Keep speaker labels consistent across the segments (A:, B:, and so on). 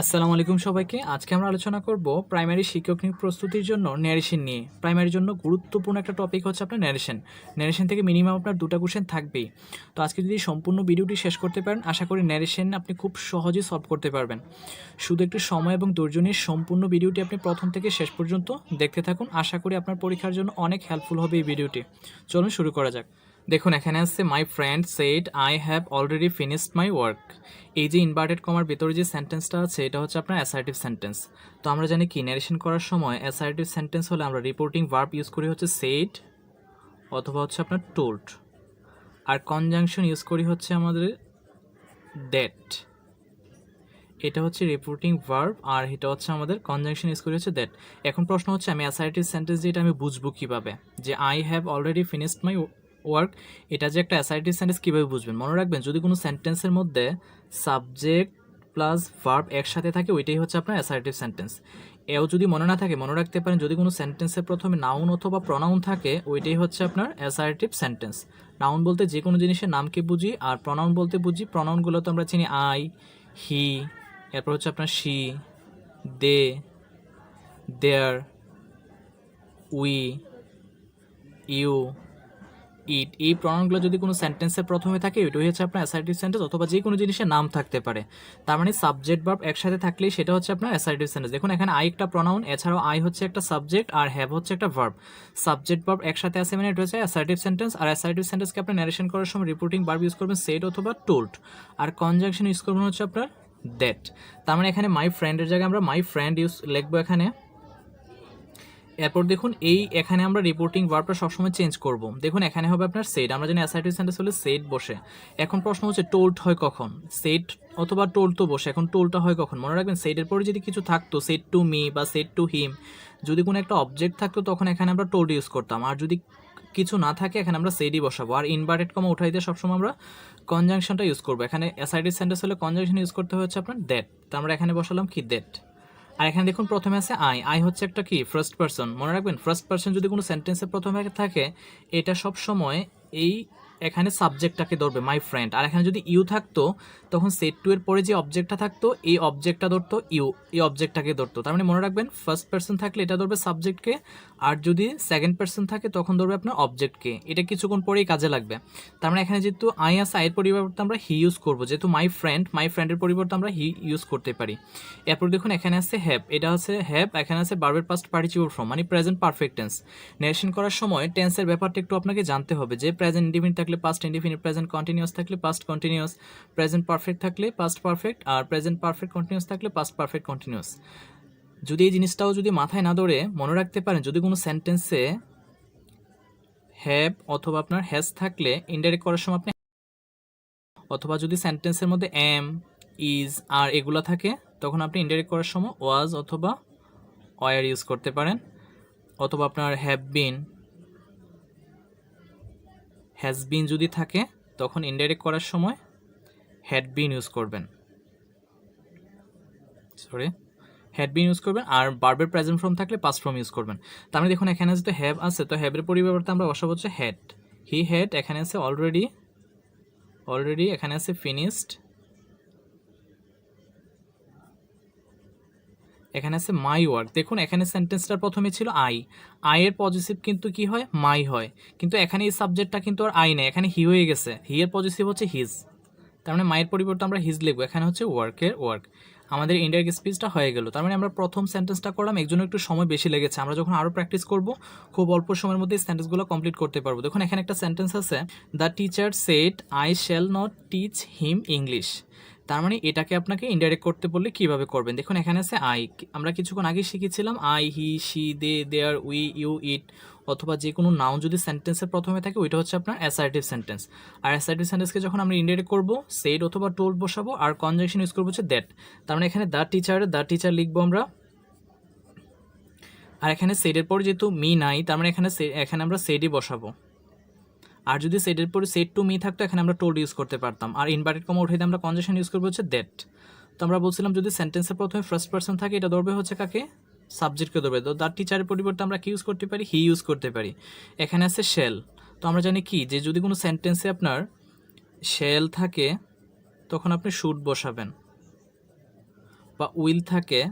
A: আসসালামু আলাইকুম সবাইকে। আজকে আমরা আলোচনা করব প্রাইমারি শিক্ষক নিয়োগ প্রস্তুতির জন্য ন্যারেশন নিয়ে। প্রাইমারির জন্য গুরুত্বপূর্ণ একটা টপিক হচ্ছে আপনার ন্যারেশন ন্যারেশন থেকে মিনিমাম আপনার দুটা কোশ্চেন থাকবেই। তো আজকে যদি সম্পূর্ণ ভিডিওটি শেষ করতে পারেন, আশা করি ন্যারেশন আপনি খুব সহজেই সলভ করতে পারবেন। শুধু একটু সময় এবং নিয়ে সম্পূর্ণ ভিডিওটি আপনি প্রথম থেকে শেষ পর্যন্ত দেখতে থাকুন। আশা করি আপনার পরীক্ষার জন্য অনেক হেল্পফুল হবে এই ভিডিওটি। চলুন শুরু করা যাক। দেখুন, এখানে আছে my friend said I have already finished my work এই যে ইনভার্টেড কমার ভেতরে যে সেন্টেন্সটা আছে, এটা হচ্ছে আপনার অ্যাসার্টিভ সেন্টেন্স তো আমরা জানি কি ন্যারেশন করার সময় অ্যাসার্টিভ সেন্টেন্স হলে আমরা রিপোর্টিং ভার্ব ইউজ করি হচ্ছে সেড অথবা হচ্ছে আপনার টোল্ড আর কনজাংশন ইউজ করি হচ্ছে আমাদের দ্যাট এটা হচ্ছে রিপোর্টিং ভার্ব আর এটা হচ্ছে আমাদের কনজাংশন ইউজ করি হচ্ছে দ্যাট এখন প্রশ্ন হচ্ছে, আমি অ্যাসার্টিভ সেন্টেন্স যেটা আমি বুঝব কীভাবে? যে I have already finished my work এটা যে একটা অ্যাসার্টিভ সেন্টেন্স কীভাবে বুঝবেন? মনে রাখবেন, যদি কোনো সেন্টেন্সের মধ্যে সাবজেক্ট প্লাস ভার্ব একসাথে থাকে, ওইটাই হচ্ছে আপনার অ্যাসার্টিভ সেন্টেন্স এও যদি মনে না থাকে, মনে রাখতে পারেন, যদি কোনো সেন্টেন্সের প্রথমে নাউন অথবা প্রনাউন থাকে, ওইটাই হচ্ছে আপনার অ্যাসার্টিভ সেন্টেন্স নাউন বলতে যে কোনো জিনিসের নামকে বুঝি, আর প্রনাউন বলতে বুঝি প্রনাউনগুলো তো আমরা চিনি আই হি এরপর হচ্ছে আপনার she they their we you it এই প্রনাউনগুলো যদি কোনো সেন্টেন্সের প্রথমে থাকে ওইটাই হচ্ছে আপনার অ্যাসার্টিভ সেন্টেন্স অথবা যে কোনো জিনিসের নাম থাকতে পারে। তার মানে সাবজেক্ট ভার্ব একসাথে থাকলেই সেটা হচ্ছে আপনার অ্যাসার্টিভ সেন্টেন্স দেখুন, এখানে আই একটা প্রনাউন এছাড়াও আই হচ্ছে একটা সাবজেক্ট আর হ্যাভ হচ্ছে একটা ভার্ব সাবজেক্ট ভার্ব একসাথে আছে মানে এটা হচ্ছে অ্যাসার্টিভ সেন্টেন্স আর অ্যাসার্টিভ সেন্টেন্সকে আপনি ন্যারেশন করার সময় রিপোর্টিং ভার্ব ইউজ করবেন সেট অথবা টোল্ড আর কনজাংশন ইউজ করবেন হচ্ছে আপনার দ্যাট তার মানে এখানে মাই ফ্রেন্ডের জায়গায় আমরা মাই ফ্রেন্ড ইউজ লিখব এখানে। এরপর দেখুন, এই এখানে আমরা রিপোর্টিং ভার্বটা সবসময় চেঞ্জ করব। দেখুন, এখানে হবে আপনার সেট আমরা জানি অ্যাসাইটিভ সেন্টেন্স হলে সেট বসে। এখন প্রশ্ন হচ্ছে টোল্ড হয় কখন? সেট অথবা টোল তো বসে। এখন টোলটা হয় কখন? মনে রাখবেন সেটের পরে যদি কিছু থাকতো সেট টু মি বা সেট টু হিম যদি কোনো একটা অবজেক্ট থাকতো, তখন এখানে আমরা টোল্ড ইউজ করতাম। আর যদি কিছু না থাকে, এখানে আমরা সেডই বসাবো। আর ইনভার্টেড কমা উঠাই দিয়ে সবসময় আমরা কনজাংশনটা ইউজ করব। এখানে অ্যাসাইটিভ সেন্টেন্স হলে কনজাংশন ইউজ করতে হচ্ছে আপনার দ্যাট তো আমরা এখানে বসালাম কি দ্যাট আর এখানে দেখুন প্রথমে আছে আই আই হচ্ছে একটা কি? ফার্স্ট পার্সন মনে রাখবেন ফার্স্ট পার্সন যদি কোনো সেন্টেন্সের প্রথমে থাকে, এটা সব সময় এই এখানে সাবজেক্টটাকে ধরবে মাই ফ্রেন্ড আর এখানে যদি ইউ থাকতো তখন সেট টু এর পরে যে অবজেক্টটা থাকতো, এই অবজেক্টটা ধরতো ইউ এই অবজেক্টটাকে ধরতো। তার মানে মনে রাখবেন ফার্স্ট পার্সন থাকলে এটা ধরবে সাবজেক্টকে আর যদি সেকেন্ড পার্সন থাকে তখন ধরবে আপনার অবজেক্টকে এটা কিছুক্ষণ পরেই কাজে লাগবে। তার মানে এখানে যেহেতু আই আছে আয়ের পরিবর্তে আমরা হি ইউজ করব, যেহেতু মাই ফ্রেন্ড মাই ফ্রেন্ডের পরিবর্তে আমরা হি ইউজ করতে পারি। এরপর দেখুন, এখানে আছে হ্যাপ এটা হচ্ছে হ্যাপ এখানে আছে বার্বের পাস্ট পার্টিচিপল ফর্ম মানে প্রেজেন্ট পারফেক্ট টেন্স নেশন করার সময় টেন্সের ব্যাপারটা একটু আপনাকে জানতে হবে, যে প্রেজেন্ট ইন্ডিফিনিট থাকলে পাস্ট ইন্ডিফিনিট প্রেজেন্ট কন্টিনিউয়াস থাকলে পাস্ট কন্টিনিউয়াস প্রেজেন্ট পারফেক্ট থাকলে পাস্ট পারফেক্ট আর প্রেজেন্ট পারফেক্ট কন্টিনিউস থাকলে পাস্ট পারফেক্ট কন্টিনিউস যদি এই জিনিসটাও যদি মাথায় না ধরে মনে রাখতে পারেন, যদি কোনো সেন্টেন্সে হ্যাভ অথবা আপনার হ্যাজ থাকলে ইনডাইরেক্ট করার সময় আপনি অথবা যদি সেন্টেন্সের মধ্যে এম ইজ আর এগুলো থাকে, তখন আপনি ইনডাইরেক্ট করার সময় ওয়াজ অথবা ওয়ার ইউজ করতে পারেন। অথবা আপনার হ্যাভ বিন হ্যাজ বিন যদি থাকে, তখন ইনডাইরেক্ট করার সময় হ্যাড বিন ইউজ করবেন। সরি হ্যাড বিন ইউজ করবেন আর বার্বের প্রেজেন্ট ফর্ম থাকলে পাস্ট ফর্ম ইউজ করবেন। তার মানে দেখুন, এখানে যেহেতু হ্যাভ আছে, তো হ্যাভের পরিবর্তে আমরা বসাবো হচ্ছে হ্যাড হি হ্যাড এখানে আছে অলরেডি অলরেডি এখানে আছে ফিনিশড এখানে আছে মাই ওয়ার্ক দেখুন, এখানে সেন্টেন্সটার প্রথমে ছিল আই এর পজিটিভ কিন্তু কি হয়? মাই হয়। কিন্তু এখানে এই সাবজেক্টটা কিন্তু আর আই নেই। এখানে হি হয়ে গেছে। হি এর পজিটিভ হচ্ছে হিজ তার মানে মায়ের পরিবর্তে আমরা হিজ লিখব। এখানে হচ্ছে ওয়ার্কের ওয়ার্ক আমাদের ইন্ডিয়ার স্পিচটা হয়ে গেল। তার মানে আমরা প্রথম সেন্টেন্সটা করলাম, এর জন্য একটু সময় বেশি লেগেছে। আমরা যখন আরও প্র্যাকটিস করব, খুব অল্প সময়ের মধ্যে সেন্টেন্সগুলো কমপ্লিট করতে পারব। দেখুন, এখানে একটা সেন্টেন্স আছে the teacher said I shall not teach him English তার মানে এটাকে আপনাকে ইনডাইরেক্ট করতে বললে কীভাবে করবেন? দেখুন, এখানে আছে আই আমরা কিছুক্ষণ আগে শিখেছিলাম I he she they their we you it অথবা যে কোনো নাউন যদি সেন্টেন্সের প্রথমে থাকে, ওইটা হচ্ছে আপনার অ্যাসার্টিভ সেন্টেন্স আর অ্যাসার্টিভ সেন্টেন্সকে যখন আমরা ইনডাইরেক্ট করব সেট অথবা টোল্ড বসাবো, আর কনজাংশন ইউজ করব হচ্ছে দ্যাট তার মানে এখানে দ্য টিচার দ্য টিচার লিখব আমরা। আর এখানে সেটের পর যেহেতু মি নাই, তার মানে এখানে এখানে আমরা সেটই বসাবো। আর যদি সেটের পরে সেট টু মি থাকতো, এখানে আমরা টোল্ড ইউজ করতে পারতাম। আর ইনভার্টেড কমা উঠে আমরা কনজেশন ইউজ করব হচ্ছে দ্যাট তো আমরা বলছিলাম যদি সেন্টেন্সের প্রথমে ফার্স্ট পার্সন থাকে, এটা ধরবে হচ্ছে কাকে? সাবজেক্টকে ধরবে তো তার টিচারের পরিবর্তে আমরা কি ইউজ করতে পারি? হি ইউজ করতে পারি। এখানে আছে শেল তো আমরা জানি কি? যে যদি কোনো সেন্টেন্সে আপনার শেল থাকে, তখন আপনি শুট বসাবেন। বা উইল থাকে,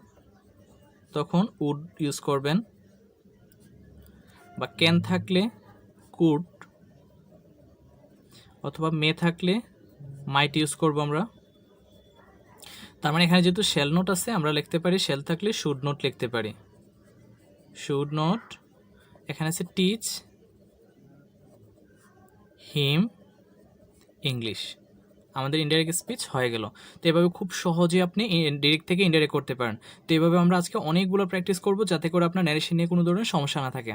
A: তখন উড ইউজ করবেন। বা ক্যান থাকলে কুড অথবা মে থাকলে মাইট ইউজ করব আমরা। তার মানে এখানে যেহেতু শেল নোট আছে, আমরা লিখতে পারি শেল থাকলে শুড নোট লিখতে পারি। শুড নোট এখানে আছে টিচ হিম ইংলিশ আমাদের ইনডাইরেক্ট স্পিচ হয়ে গেল। তো এভাবে খুব সহজে আপনি ডিরেক্ট থেকে ইনডাইরেক্ট করতে পারেন। তো এভাবে আমরা আজকে অনেকগুলো প্র্যাকটিস করব যাতে করে আপনার ন্যারেশন নিয়ে কোনো ধরনের সমস্যা না থাকে।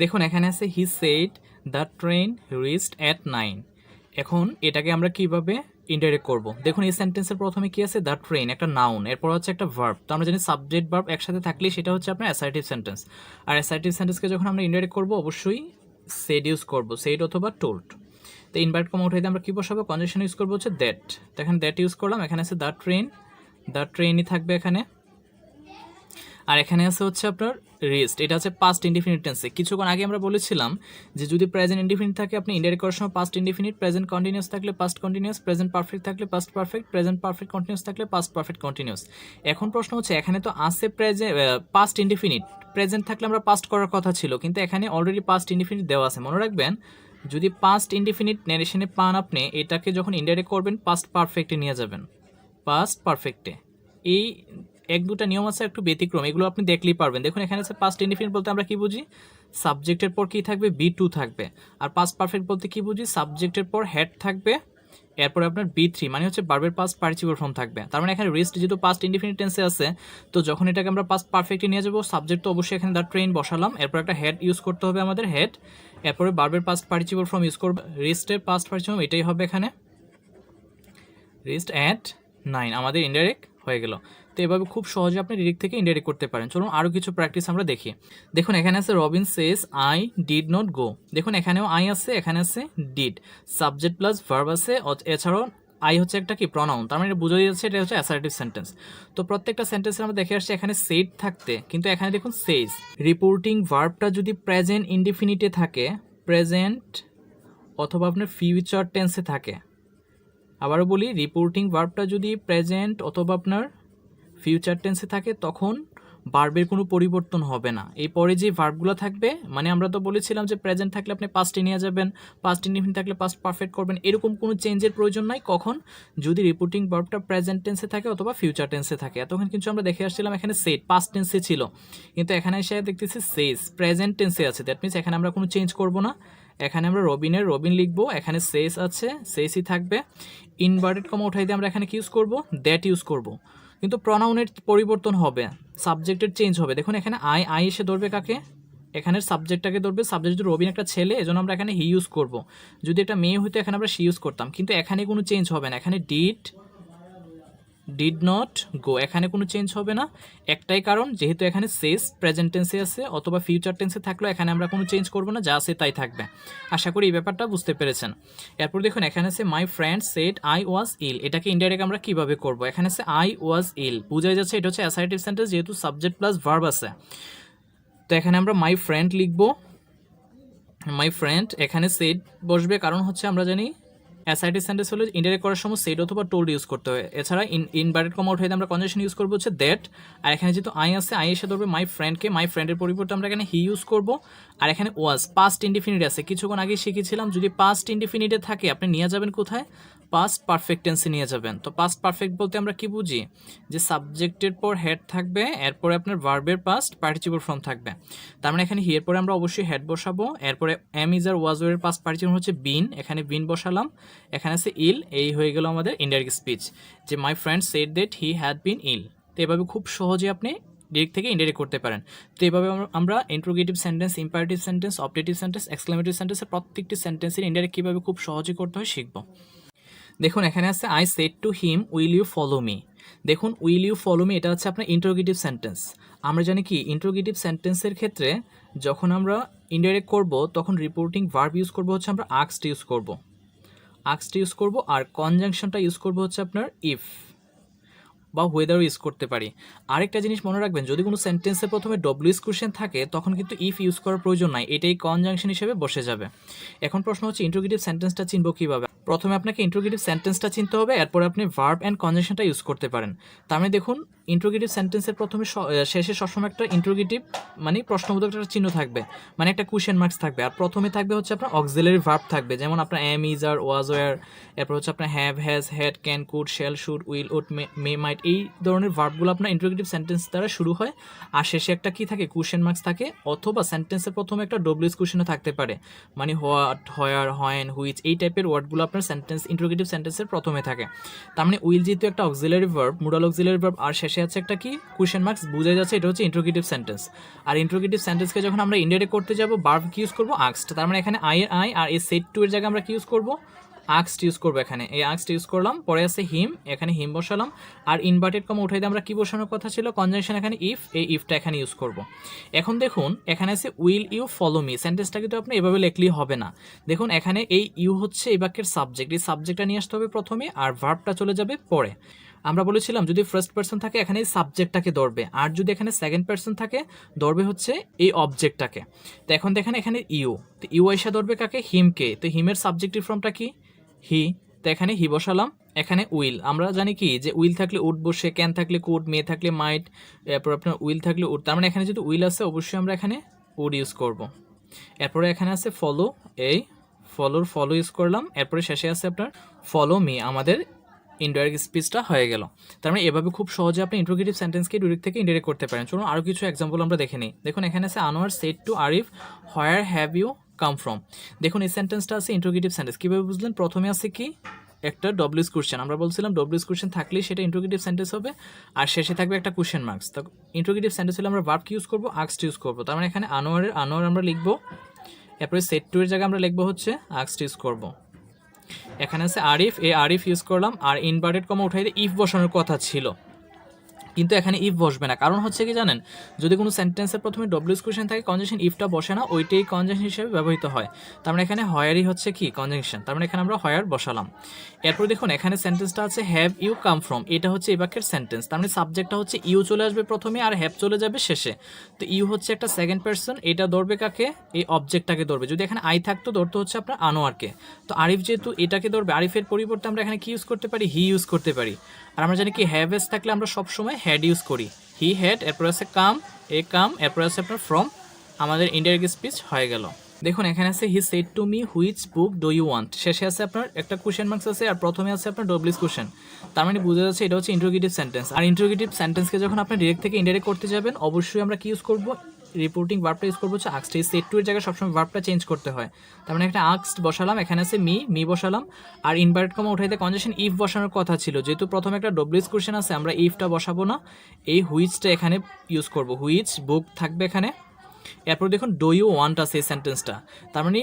A: দেখুন, এখানে আছে he said the train rest at nine এখন এটাকে আমরা কীভাবে ইনডাইরেক্ট করব। দেখুন, এই সেন্টেন্সের প্রথমে কি আছে? দ্য ট্রেন একটা নাউন এরপর হচ্ছে একটা ভার্ব তো আমরা জানি সাবজেক্ট ভার্ব একসাথে থাকলে সেটা হচ্ছে আপনার অ্যাসার্টিভ সেন্টেন্স আর অ্যাসার্টিভ সেন্টেন্সকে যখন আমরা ইনডাইরেক্ট করব, অবশ্যই সেড ইউজ করব সেড অথবা টোল্ড তো ইনভার্ট কমা উঠাইতে আমরা কী বসাবো? কনজেকশন ইউজ করব হচ্ছে দ্যাট তো এখানে দ্যাট ইউজ করলাম, এখানে আছে দ্য ট্রেন দ্য ট্রেনই থাকবে এখানে। আর এখানে আছে হচ্ছে আপনার রেস্ট এটা হচ্ছে পাস্ট ইনডিফিনিট টেন্সে কিছুক্ষণ আগে আমরা বলেছিলাম যে যদি প্রেজেন্ট ইনডিফিনিট থাকে, আপনি ইনডাইরেক্ট করার সময় পাস্ট ইনডিফিনিট প্রেজেন্ট কন্টিনিউস থাকলে পাস্ট কন্টিনিউস প্রেজেন্ট পারফেক্ট থাকলে past perfect present perfect continuous থাকলে পাস্ট পারফেক্ট কন্টিনিউস এখন প্রশ্ন হচ্ছে, এখানে তো আছে প্রেজেন্ট পাস্ট ইনডিফিনিট প্রেজেন্ট থাকলে আমরা পাস্ট করার কথা ছিল, কিন্তু এখানে অলরেডি পাস্ট ইনডিফিনিট দেওয়া আছে। মনে রাখবেন, যদি পাস্ট ইনডিফিনিট ন্যারেশনে পান আপনি, এটাকে যখন ইনডাইরেক্ট করবেন পাস্ট পারফেক্টে নিয়ে যাবেন। পাস্ট পারফেক্টে এই এক দুটা নিয়ম আছে, একটু ব্যতিক্রম, এগুলো আপনি দেখলেই পারবেন। দেখুন, এখানে আছে পাস্ট ইনডিফিনিট বলতে আমরা কি বুঝি? সাবজেক্টের পর কি থাকবে? বি টু থাকবে। আর পাস্ট পারফেক্ট বলতে কি বুঝি? সাবজেক্টের পর হেড থাকবে, এরপরে আপনার বি থ্রি মানে হচ্ছে বার্বের পাস্ট পার্টিসিপল ফর্ম থাকবে। তার মানে এখানে রেস্ট যেহেতু পাস্ট ইনডিফিনিট টেন্সে আছে, তো যখন এটাকে আমরা পাস্ট পারফেক্টে নিয়ে যাব সাবজেক্ট তো অবশ্যই এখানে দ্য ট্রেন বসালাম। এরপর একটা হেড ইউজ করতে হবে আমাদের হেড এরপরে বার্বের পাস্ট পার্টিসিপল ফর্ম ইউজ করব রেস্টের পাস্ট পার্টিসিপল এটাই হবে এখানে। রেস্ট অ্যাট নাইন আমাদের ইনডাইরেক্ট হয়ে গেল। তো এভাবে খুব সহজে আপনি ডিরেক্ট থেকে ইনডাইরেক্ট করতে পারেন। চলুন আরও কিছু প্র্যাকটিস আমরা দেখি। দেখুন, এখানে আছে Robin says I did not go দেখুন, এখানেও আই আছে, এখানে আছে ডিড সাবজেক্ট প্লাস ভার্ব আছে এছাড়াও আই হচ্ছে একটা কি? প্রনাউন তার মানে বোঝা যাচ্ছে এটা হচ্ছে অ্যাসার্টিভ সেন্টেন্স তো প্রত্যেকটা সেন্টেন্সে আমরা দেখে আসছি এখানে সেট থাকতে, কিন্তু এখানে দেখুন সেজ রিপোর্টিং ভার্বটা যদি প্রেজেন্ট ইনডিফিনিটে থাকে প্রেজেন্ট অথবা আপনার ফিউচার টেন্সে থাকে। আবারও বলি রিপোর্টিং ভার্বটা যদি প্রেজেন্ট অথবা আপনার ফিউচার টেন্সে থাকে, তখন ভার্বের কোনো পরিবর্তন হবে না। এই পরে যে ভার্বগুলো থাকবে মানে আমরা তো বলেছিলাম যে প্রেজেন্ট থাকলে আপনি পাস্টে নিয়ে যাবেন পাস্ট ইনডিফিনিট থাকলে পাস্ট পারফেক্ট করবেন, এরকম কোনো চেঞ্জের প্রয়োজন নাই। কখন? যদি রিপোর্টিং ভার্বটা প্রেজেন্ট টেন্সে থাকে অথবা ফিউচার টেন্সে থাকে। এতক্ষণ কিন্তু আমরা দেখে আসছিলাম এখানে সেট পাস্ট টেন্সে ছিল। কিন্তু এখানে এসে দেখতেছি সেস প্রেজেন্ট টেন্সে আছে। দ্যাট মিনস এখানে আমরা কোনো চেঞ্জ করব না। এখানে আমরা রবিনের, রবিন লিখব, এখানে সেস আছে সেসই থাকবে। ইনভার্টেড কমা উঠাই দিয়ে আমরা এখানে কি ইউজ করব? দ্যাট ইউজ করব। কিন্তু প্রনাউনের পরিবর্তন হবে সাবজেক্টের চেঞ্জ হবে। দেখুন, এখানে আই আই এসে ধরবে কাকে? এখানের সাবজেক্টটাকে ধরবে। সাবজেক্ট যদি রবিন একটা ছেলে, এজন্য আমরা এখানে হি ইউজ করব। যদি একটা মেয়ে হইতো, এখানে আমরা সি ইউজ করতাম। কিন্তু এখানে কোনো চেঞ্জ হবে না। এখানে ডিড ডিড নট গো এখানে কোনো চেঞ্জ হবে না। একটাই কারণ, যেহেতু এখানে সেস প্রেজেন্ট টেন্সে আছে, অথবা ফিউচার টেন্সে থাকলেও এখানে আমরা কোনো চেঞ্জ করব না, যা আছে তাই থাকবে। আশা করি এই ব্যাপারটা বুঝতে পেরেছেন। এরপর দেখুন, এখানে আছে my friend said I was ill এটাকে ইনডাইরেক্ট আমরা কীভাবে করব? এখানে আছে আই ওয়াজ ইল বোঝাই যাচ্ছে, এটা হচ্ছে অ্যাসাইটিভ সেন্টেন্স যেহেতু সাবজেক্ট প্লাস ভার্ব আছে। তো এখানে আমরা মাই ফ্রেন্ড লিখব। মাই ফ্রেন্ড এখানে সেট বসবে, কারণ হচ্ছে আমরা জানি অ্যাসাইটিভ সেন্টেন্স হলে ইনডাইরেক্ট করার সময় সেট অথবা টোল্ড ইউজ করতে হয়। এছাড়া ইন ইনভার্টেড কমা উঠাইতে আমরা কনজেশন ইউজ করব হচ্ছে দ্যাট আর এখানে যেহেতু আই আছে আই এসে ধরবে মাই ফ্রেন্ডকে মাই ফ্রেন্ডের পরিবর্তে আমরা এখানে হি ইউজ করব। আর এখানে ওয়াজ পাস্ট ইন্ডিফিনিট আছে। কিছুক্ষণ আগে শিখেছিলাম, যদি পাস্ট ইন্ডিফিনিটে থাকে, আপনি নিয়ে যাবেন কোথায়? পাস্ট পারফেক্ট টেন্সে নিয়ে যাবেন। তো পাস্ট পারফেক্ট বলতে আমরা কি বুঝি? যে সাবজেক্টের পর হেড থাকবে, এরপরে আপনার ভার্বের পাস্ট পার্টিসিপল ফর্ম থাকবে। তার মানে এখানে হিয়ের পরে আমরা অবশ্যই হেড বসাবো, এরপরে এম ইজ আর ওয়াজ এর পাস্ট পার্টিসিপল হচ্ছে বিন এখানে বিন বসালাম, এখানে আছে ইল এই হয়ে গেল আমাদের ইনডাইরেক্ট স্পিচ যে my friend said that he had been ill তো এভাবে খুব সহজে আপনি ডিরেক্ট থেকে ইনডাইরেক্ট করতে পারেন। তো এভাবে আমরা interrogative sentence imperative sentence optative sentence exclamative সেন্টেন্সের প্রত্যেকটি সেন্টেন্সের ইনডাইরেক্ট কীভাবে খুব সহজে করতে হয় শিখব। দেখুন, এখানে আছে I said to him will you follow me দেখুন উইল ইউ ফলো মি এটা হচ্ছে আপনার ইন্টারোগেটিভ সেন্টেন্স আমরা জানি কি ইন্টারোগেটিভ সেন্টেন্সের ক্ষেত্রে যখন আমরা ইনডাইরেক্ট করব, তখন রিপোর্টিং ভার্ব ইউজ করব, হচ্ছে আমরা আক্সড ইউজ করব। আক্সড ইউজ করব, আর কনজাংশনটা ইউজ করব হচ্ছে আপনার ইফ বা ওয়েদারও ইউজ করতে পারি। আরেকটা জিনিস মনে রাখবেন, যদি কোনো সেন্টেন্সে প্রথমে ডব্লিউএস কোশ্চেন থাকে, তখন কিন্তু ইফ ইউজ করার প্রয়োজন নাই, এটাই কনজাংশন হিসেবে বসে যাবে। এখন প্রশ্ন হচ্ছে ইন্ট্রোগেটিভ সেন্টেন্সটা চিনব কীভাবে? প্রথমে আপনাকে ইন্ট্রোগেটিভ সেন্টেন্সটা চিনতে হবে, এরপর আপনি ভার্ব অ্যান্ড কনজেকশনটা ইউজ করতে পারেন। তার মানে দেখুন ইন্ট্রোগেটিভ সেন্টেন্সের প্রথমে শেষে সবসময় একটা ইন্ট্রোগেটিভ মানে প্রশ্নবোধক একটা চিহ্ন থাকবে মানে একটা কোশ্চেন মার্কস থাকবে। আর প্রথমে থাকবে হচ্ছে আপনার অক্সিলারি ভার্ব থাকবে, যেমন আপনার am is are was were এরপর হচ্ছে আপনার have has had can could shall should will would may might এই ধরনের ভার্বগুলো আপনার ইন্ট্রোগেটিভ সেন্টেন্স দ্বারা শুরু হয়। আর শেষে একটা কি থাকে? কোশ্চেন মার্কস থাকে, অথবা সেন্টেন্সের প্রথমে একটা ডব্লিউএস কোশ্চেনও থাকতে পারে মানে হোয়াট হয়ার হয়েন হুইচ এই টাইপের ওয়ার্ডগুলো আপনার সেন্টেন্স ইন্ট্রোগেটিভ সেন্টেন্সের প্রথমে থাকে। তার মানে উইল যেহেতু একটা auxiliary verb modal auxiliary verb আর শেষে আছে একটা কি? কোয়েশ্চেন মার্কস বুঝে যাচ্ছে এটা হচ্ছে ইন্ট্রোগেটিভ সেন্টেন্স আর ইন্ট্রোগেটিভ সেন্টেন্সকে যখন আমরা ইন্ডিয়ারে করতে যাব বার্ব কি ইউজ করব? আক্সড তার মানে এখানে I I are a said to এর জায়গায় আমরা কি ইউজ করব? আক্সড ইউজ করব এখানে। এই আক্সড ইউজ করলাম, পরে আছে হিম, এখানে হিম বসালাম। আর ইনভার্টেড কম উঠাই দিয়ে আমরা কি বসানোর কথা ছিল? কনজাংশন এখানে ইফ এই ইফটা এখানে ইউজ করব। এখন দেখুন, এখানে আছে উইল ইউ ফলো মি সেন্টেন্সটা কিন্তু আপনি এভাবে লিখলেই হবে না। দেখুন, এখানে এই ইউ হচ্ছে এই বাক্যের সাবজেক্ট এই সাবজেক্টটা নিয়ে আসতে হবে প্রথমে, আর ভার্বটা চলে যাবে পরে। আমরা বলেছিলাম, যদি ফার্স্ট পার্সন থাকে, এখানে এই সাবজেক্টটাকে ধরবে। আর যদি এখানে সেকেন্ড পার্সন থাকে, ধরবে হচ্ছে এই অবজেক্টটাকে তো এখন দেখেন এখানে ইউ তো ইউ আইসা ধরবে কাকে? হিমকে তো হিমের সাবজেক্টিভ ফর্মটা কি? হি, তো এখানে হি বসালাম, এখানে উইল। আমরা জানি কি যে উইল থাকলে উড বসে, ক্যান থাকলে কুড, মে থাকলে মাইট, এরপর আপনার উইল থাকলে উড। তার মানে এখানে যদি উইল আছে, অবশ্যই আমরা এখানে উড ইউজ করব। এরপরে এখানে আছে ফলো, এই ফলোর ফলো ইউজ করলাম, এরপরে শেষে আছে আপনার ফলো মি, আমাদের ইনডাইরেক্ট স্পিচটা হয়ে গেল। তার মানে এভাবে খুব সহজে আপনি ইন্ট্রোগেটিভ সেন্টেন্সকে ডিরেক্ট থেকে ইনডাইরেক্ট করতে পারেন। চলুন আরও কিছু এক্সাম্পল আমরা দেখে নিই। দেখুন, এখানে আছে Anwar said to Arif, where have you come from দেখুন, এই সেন্টেন্সটা আছে ইন্ট্রোগেটিভ সেন্টেন্স কীভাবে বুঝলেন? প্রথমে আছে কি? একটা ডব্লিউস কোশ্চেন আমরা বলছিলাম ডব্লিউস কোশ্চেন থাকলেই সেটা ইন্ট্রোগেটিভ সেন্টেন্স হবে, আর শেষে থাকবে একটা কোশ্চেন মার্কস তো ইন্ট্রোগেটিভ সেন্টেন্স হলে আমরা ভার্ব ইউজ করব? আক্সড ইউজ করব। তার মানে এখানে আনোয়ারের আনোয়ার আমরা লিখব। এরপরে সেট টু এর জায়গায় আমরা লিখব হচ্ছে আক্সড ইউজ করব। এখানে আছে আরিফ এই আরিফ ইউজ করলাম। আর ইনভার্টেড কমা উঠাই দিয়ে ইফ বসানোর কথা ছিল। কিন্তু এখানে ইফ বসবে না। কারণ হচ্ছে কি জানেন? যদি কোনো সেন্টেন্সের প্রথমে ডব্লিউস কোশ্চেন থাকে কনজেকশন ইফটা বসে না, ওইটাই কনজেকশন হিসেবে ব্যবহৃত হয়। তার মানে এখানে হয়ারই হচ্ছে কি? কনজেকশন তার মানে এখানে আমরা হয়ার বসালাম। এরপর দেখুন, এখানে সেন্টেন্সটা আছে হ্যাভ ইউ কাম ফ্রম এটা হচ্ছে এই বাক্যের সেন্টেন্স তার মানে সাবজেক্টটা হচ্ছে ইউ চলে আসবে প্রথমে আর হ্যাভ চলে যাবে শেষে। তো ইউ হচ্ছে একটা সেকেন্ড পার্সন এটা ধরবে কাকে? এই অবজেক্টটাকে ধরবে। যদি এখানে আই থাকতো, ধরতে হচ্ছে আপনার আনোয়ারকে। তো আরিফ যেহেতু এটাকে ধরবে, আরিফের পরিবর্তে আমরা এখানে কি ইউজ করতে পারি? হি ইউজ করতে পারি। আর আমরা জানি কি হ্যাভ এস থাকলে আমরা সবসময় হ্যাড ইউজ করি। হি হ্যাড এরপর আছে কাম এ কাম এরপর আছে আপনার ফ্রম আমাদের ইন্ডিয়ার স্পিচ হয়ে গেল। দেখুন, এখানে আছে he said to me which book do you want শেষে আছে আপনার একটা কোশ্চেন মার্কস আছে, আর প্রথমে আছে আপনার ডব্লিউস কোশ্চেন তার মানে বোঝা যাচ্ছে, এটা হচ্ছে ইন্ট্রোগেটিভ সেন্টেন্স আর ইন্ট্রোগেটিভ সেন্টেন্সকে যখন আপনি ডিরেক্ট থেকে ইনডাইরেক্ট করতে যাবেন, অবশ্যই আমরা কি ইউজ করব? রিপোর্টিং ভার্বটা ইউজ করব হচ্ছে আক্সড এই সেট টু এর জায়গায় সবসময় ভার্বটা চেঞ্জ করতে হয়। তার মানে একটা আক্সড বসালাম, এখানে আছে মি মি বসালাম। আর ইনভার্ট কমা উঠাইতে কনজেশন ইফ বসানোর কথা ছিল। যেহেতু প্রথমে একটা ডব্লিউস কোশ্চেন আছে, আমরা ইফটা বসাবো না। এই হুইচটা এখানে ইউজ করব। হুইচ বুক থাকবে এখানে? এরপর দেখুন ডো ইউ ওয়ান্ট আছে এই সেন্টেন্সটা তার মানে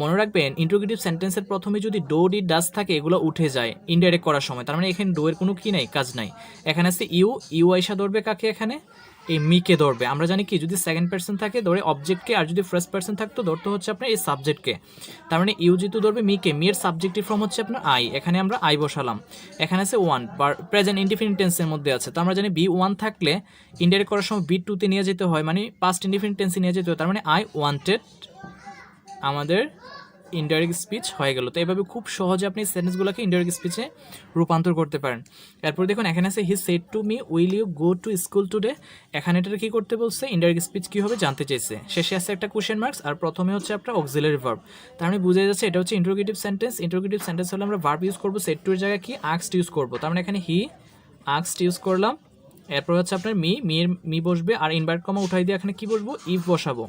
A: মনে রাখবেন ইন্ট্রোগেটিভ সেন্টেন্সের প্রথমে যদি ডো ডি ডাস থাকে, এগুলো উঠে যায় ইনডাইরেক্ট করার সময়। তার মানে এখানে ডো এর কোনো কি নাই, কাজ নাই। এখানে আছে ইউ ইউ আইসা ধরবে কাকে এখানে? এই মিকে ধরবে। আমরা জানি কি, যদি সেকেন্ড পার্সন থাকে, ধরে অবজেক্টকে আর যদি ফার্স্ট পার্সন থাকতো, ধরতে হচ্ছে আপনার এই সাবজেক্টকে তার মানে ইউ যেহেতু ধরবে মিকে মিয়ের সাবজেক্টিভ ফর্ম হচ্ছে আপনার আই এখানে আমরা আই বসালাম। এখানে আছে ওয়ান প্রেজেন্ট ইনডিফিনিট টেন্সের মধ্যে আছে। তো আমরা জানি বি ওয়ান থাকলে ইনডাইরেক্ট করার সময় বি টুতে নিয়ে যেতে হয় মানে পাস্ট ইনডিফিনিট টেন্সে নিয়ে যেতে হয় তার মানে আই ওয়ান্টেড আমাদের ইনডাইরেক্ট স্পিচ হয়ে গেল। তো এভাবে খুব সহজে আপনি সেন্টেন্সগুলোকে ইনডাইরেক্ট স্পিচে রূপান্তর করতে পারেন। এরপর দেখুন, এখানে আছে he said to me will you go to school today এখানে এটা কি করতে বলছে? ইনডাইরেক্ট স্পিচ কী হবে জানতে চাইছে। শেষে আছে একটা কোশ্চেন মার্কস আর প্রথমে হচ্ছে আপনার অক্সিলারি ভার্ব তার মানে বুঝে যাচ্ছে, এটা হচ্ছে ইন্ট্রোগেটিভ সেন্টেন্স ইন্ট্রোগেটিভ সেন্টেন্স হলে আমরা ভার্ব ইউজ করব সেট টু এর জায়গায় কি? আক্সড ইউজ করব। তার মানে এখানে হি আক্সড ইউজ করলাম। এরপর হচ্ছে আপনার মি, মির, মি বসবে, আর ইনভার্ট কমা উঠাই দিয়ে এখানে কি বসবো? ইফ বসাবো।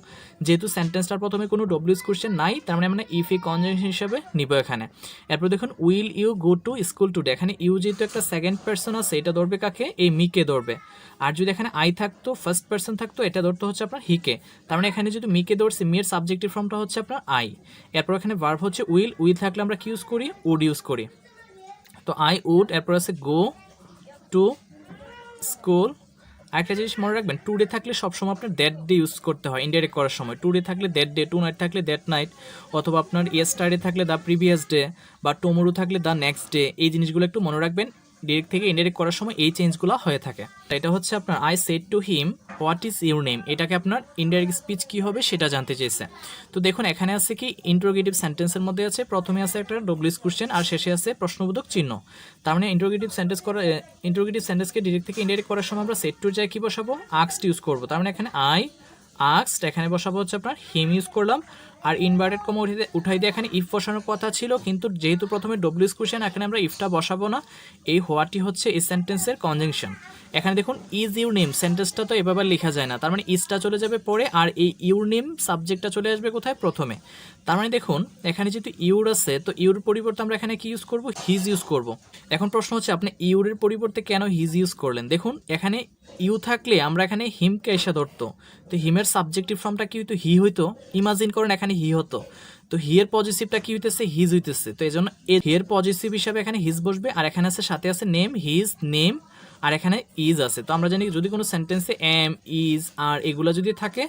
A: যেহেতু সেন্টেন্সটার প্রথমে কোনো ডব্লিউস কোশ্চেন নাই, তার মানে আমরা ইফ এ কনজাংশন হিসেবে নিব এখানে। এরপর দেখুন will you go to school today এখানে ইউ যেহেতু একটা সেকেন্ড পার্সন আছে, এটা ধরবে কাকে? এই মিকে ধরবে। আর যদি এখানে আই থাকতো ফার্স্ট পার্সন থাকতো, এটা ধরতে হচ্ছে আপনার হিকে তার মানে এখানে যদি মিকে ধরছি, মিয়ের সাবজেক্টিভ ফর্মটা হচ্ছে আপনার আই এরপর এখানে ভার্ভ হচ্ছে উইল উইল থাকলে আমরা কি ইউজ করি? উড ইউজ করি। তো আই উড এরপর আছে গো টু স্কুল। আরেকটা জিনিস মনে রাখবেন টু ডে থাকলে সবসময় আপনার দ্যাট ডে ইউজ করতে হয় ইনডাইরেক্ট করার সময়। টু ডে থাকলে দ্যাট ডে টু নাইট থাকলে দ্যাট নাইট অথবা আপনার ইয়েস্টারডে থাকলে দ্য প্রিভিয়াস ডে বা টোমোরো থাকলে দ্য নেক্সট ডে এই জিনিসগুলো একটু মনে রাখবেন। ডিরেক্ট থেকে ইনডাইরেক্ট করার সময় এই চেঞ্জগুলো হয়ে থাকে। এটা হচ্ছে আপনার I said to him what is your name এটাকে আপনার ইনডাইরেক্ট স্পিচ কি হবে সেটা জানতে চেয়েছে। তো দেখুন, এখানে আছে কি ইন্টারোগেটিভ সেন্টেন্সের মধ্যে আছে, প্রথমে আছে একটা ডব্লিউস কোশ্চেন আর শেষে আছে প্রশ্নবোধক চিহ্ন। তার মানে ইন্টারোগেটিভ সেন্টেন্স করা ইন্টারোগেটিভ সেন্টেন্সকে ডিরেক্ট থেকে ইনডাইরেক্ট করার সময় আমরা সেট টুর জায়গায় কী বসাবো? আক্সড ইউজ করব। তার মানে এখানে আই আক্সড এখানে বসাবো হচ্ছে আপনার হিম ইউজ করলাম। আর ইনভার্টেড কমা দিয়ে উঠাই দিয়ে এখানে ইফ বসানোর কথা ছিল, কিন্তু যেহেতু প্রথমে ডব্লিউস কোশ্চেন এখানে আমরা ইফটা বসাবো না। এই হোয়াটি হচ্ছে এই সেন্টেন্সের কনজাংশন এখানে দেখুন ইজ ইউর নেম সেন্টেন্সটা তো এভাবে লেখা যায় না। তার মানে ইজটা চলে যাবে পরে, আর এই ইউর নেম সাবজেক্টটা চলে আসবে কোথায়? প্রথমে। তার মানে দেখুন, এখানে যেহেতু ইউর আছে, তো ইউর পরিবর্তে আমরা এখানে কি ইউজ করব? হিজ ইউজ করব। এখন প্রশ্ন হচ্ছে, আপনি ইউরের পরিবর্তে কেন হিজ ইউজ করলেন? দেখুন, এখানে ইউ থাকলে আমরা এখানে হিমকে এসে ধরতো। তো হিমের সাবজেক্টিভ ফর্মটা কি হইতো? হি হইতো। ইমাজিন করেন, এখানে হি হতো। তো হিয়ের পজিটিভটা কি হইতেছে? হিজ হইতেছে। তো এই জন্য হিয়ের পজিটিভ হিসাবে এখানে হিজ বসবে, আর এখানে আছে, সাথে আছে নেম হিজ নেম আর এখানে ইজ আছে। তো আমরা জানি যদি কোনো সেন্টেন্সে এম ইজ আর এগুলো যদি থাকে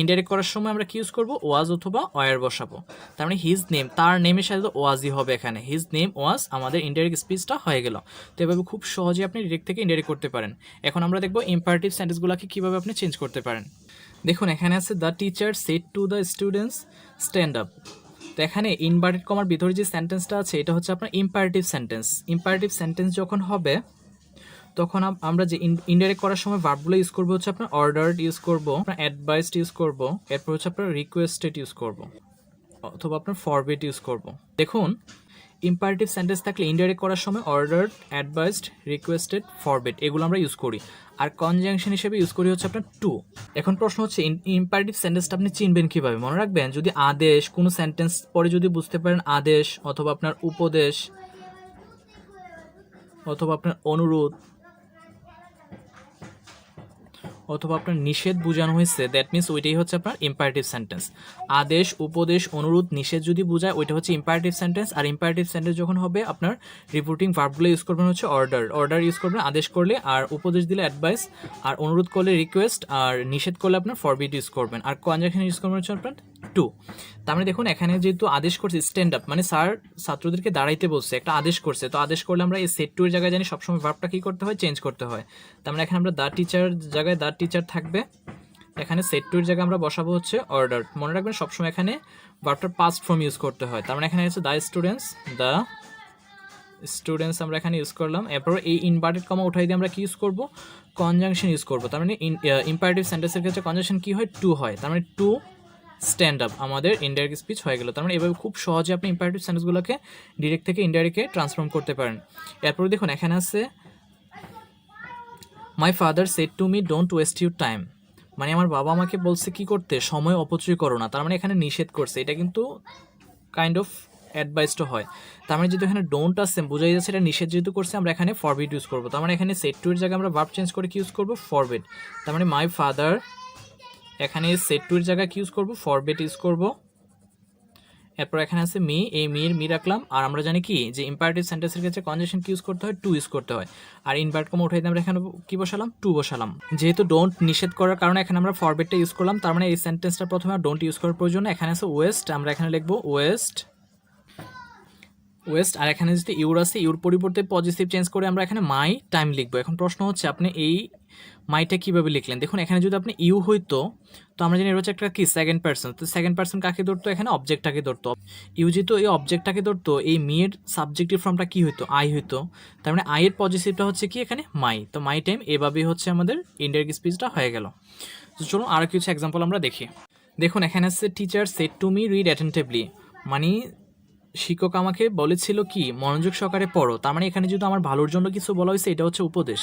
A: ইনডাইরেক্ট করার সময় আমরা কি ইউজ করব? ওয়াজ অথবা ওয়ার বসাবো। তার মানে হিজ নেম তার নেমের সাথে ওয়াজই হবে এখানে। হিজ নেম ওয়াজ আমাদের ইনডাইরেক্ট স্পিচটা হয়ে গেল। তো এভাবে খুব সহজে আপনি ডিরেক্ট থেকে ইনডাইরেক্ট করতে পারেন। এখন আমরা দেখব ইম্পারেটিভ সেন্টেন্সগুলোকে কীভাবে আপনি চেঞ্জ করতে পারেন। দেখুন, এখানে আছে the teacher said to the students stand up তো এখানে ইনভার্টেড কমার ভিতরে যে সেন্টেন্সটা আছে, এটা হচ্ছে আপনার ইম্পারেটিভ সেন্টেন্স ইম্পারেটিভ সেন্টেন্স যখন হবে, তখন আমরা যে ইনডাইরেক্ট করার সময় ভার্বগুলো ইউজ করব, হচ্ছে আপনার অর্ডার্ড ইউজ করব, আপনার অ্যাডভাইসড ইউজ করব, এরপর হচ্ছে আপনার রিকোয়েস্টেড ইউজ করব, অথবা আপনার ফরবেট ইউজ করব। দেখুন ইম্পারেটিভ সেন্টেন্স থাকলে ইনডাইরেক্ট করার সময় অর্ডার অ্যাডভাইসড রিকোয়েস্টেড ফরবেট এগুলো আমরা ইউজ করি। আর কনজাংশন হিসেবে ইউজ করি হচ্ছে আপনার টু এখন প্রশ্ন হচ্ছে ইম্পারেটিভ সেন্টেন্সটা আপনি চিনবেন কীভাবে? মনে রাখবেন, যদি আদেশ, কোনো সেন্টেন্স পরে যদি বুঝতে পারেন, আদেশ অথবা আপনার উপদেশ অথবা আপনার অনুরোধ অথবা আপনার নিষেধ বোঝানো হয়েছে দ্যাট মিনস ওইটাই হচ্ছে আপনার ইম্পারেটিভ সেন্টেন্স আদেশ, উপদেশ, অনুরোধ, নিষেধ যদি বোঝায়, ওইটা হচ্ছে ইম্পারেটিভ সেন্টেন্স আর ইম্পারেটিভ সেন্টেন্স যখন হবে, আপনার রিপোর্টিং ভার্বগুলো ইউজ করবেন হচ্ছে অর্ডার অর্ডার ইউজ করবেন, আদেশ করলে, আর উপদেশ দিলে অ্যাডভাইস আর অনুরোধ করলে রিকোয়েস্ট আর নিষেধ করলে আপনার ফরবিড ইউজ করবেন। আর কনজাকশন ইউজ করবেন হচ্ছে আপনার টু তার মানে দেখুন, এখানে যেহেতু আদেশ করছে স্ট্যান্ড আপ মানে স্যার ছাত্রদেরকে দাঁড়াইতে বলছে, একটা আদেশ করছে। তো আদেশ করলে আমরা এই সেট টু এর জায়গায় জানি সবসময় ভার্বটা কি করতে হয়? চেঞ্জ করতে হয়। তার মানে এখানে আমরা দা টিচার জায়গায় দা টিচার থাকবে। এখানে সেট টু এর জায়গায় আমরা বসাবো হচ্ছে অর্ডার মনে রাখবেন সবসময় এখানে ভার্বটার পাস্ট ফর্ম ইউজ করতে হয়। তার মানে এখানে হচ্ছে দ্য স্টুডেন্টস দ্য স্টুডেন্টস আমরা এখানে ইউজ করলাম। এরপর এই ইনভার্টেড কমা উঠাই দিয়ে আমরা কি ইউজ করব? কনজাংশন ইউজ করব। তার মানে ইম্পারেটিভ সেন্টেন্সের ক্ষেত্রে কনজাংশন কি হয়? টু হয়। তার মানে টু স্ট্যান্ড আপ আমাদের ইনডাইরেক্ট স্পিচ হয়ে গেল। তার মানে এভাবে খুব সহজে আপনি ইম্পারেটিভ সেন্টেন্সগুলোকে ডিরেক্ট থেকে ইনডাইরেক্টে ট্রান্সফর্ম করতে পারেন। এরপরে দেখুন, এখানে আছে my father said to me don't waste your time মানে আমার বাবা আমাকে বলছে, কি করতে? সময় অপচয় করো না। তার মানে এখানে নিষেধ করছে। এটা কিন্তু কাইন্ড অফ অ্যাডভাইসড হয়। তার মানে যেহেতু এখানে ডোন্ট আসছে বোঝাই যাচ্ছে এটা নিষেধ যেহেতু করছে, আমরা এখানে ফরবিট ইউজ করব। তার মানে এখানে সেট টু এর জায়গায় আমরা ভার্ব চেঞ্জ করে কি ইউজ করব? ফরবিট তার মানে মাই ফাদার এখানে সেট টু এর জায়গায় কি ইউজ করব? ফরবিট ইউজ করব। এরপর এখানে আছে মি এই মির মি রাখলাম। আর আমরা জানি কি? যে ইম্পারেটিভ সেন্টেন্সের ক্ষেত্রে কনজেশন কি ইউজ করতে হয়? টু ইউজ করতে হয়। আর ইনভার্ট কম দিয়ে আমরা এখানে কি বসালাম? টু বসালাম। যেহেতু ডোন্ট নিষেধ করার কারণে এখানে আমরা ফরবেটটা ইউজ করলাম, তার মানে এই সেন্টেন্সটা প্রথমে ডোন্ট ইউজ করার প্রয়োজন। এখানে আছে ওয়েস্ট আমরা এখানে লিখব ওয়েস্ট ওয়েস্ট আর এখানে যদি ইউর আছে ইউর পরিবর্তে পজিটিভ চেঞ্জ করে আমরা এখানে মাই টাইম লিখব। এখন প্রশ্ন হচ্ছে, আপনি এই মাইটা কীভাবে লিখলেন? দেখুন, এখানে যদি আপনি ইউ হইতো, তো আমরা জানি হচ্ছে একটা কি? সেকেন্ড পার্সন তো সেকেন্ড পার্সন কাকে ধরতো? এখানে অবজেক্টটাকে ধরতো। ইউ যেহেতু এই অবজেক্টটাকে ধরতো, এই মেয়ের সাবজেক্টিভ ফর্মটা কি হইতো? আই হইতো। তার মানে আইয়ের পজিটিভটা হচ্ছে কি? এখানে মাই তো মাই টাইম এভাবেই হচ্ছে আমাদের ইন্ডিয়ার স্পিচটা হয়ে গেল। তো চলুন আরও কিছু এক্সাম্পল আমরা দেখি। দেখুন, এখানে আছে teacher said to me read attentively মানে শিক্ষক আমাকে বলেছিল কি, মনোযোগ সহকারে পড়ো। তার মানে এখানে যদি আমার ভালোর জন্য কিছু বলা হয়েছে, এটা হচ্ছে উপদেশ।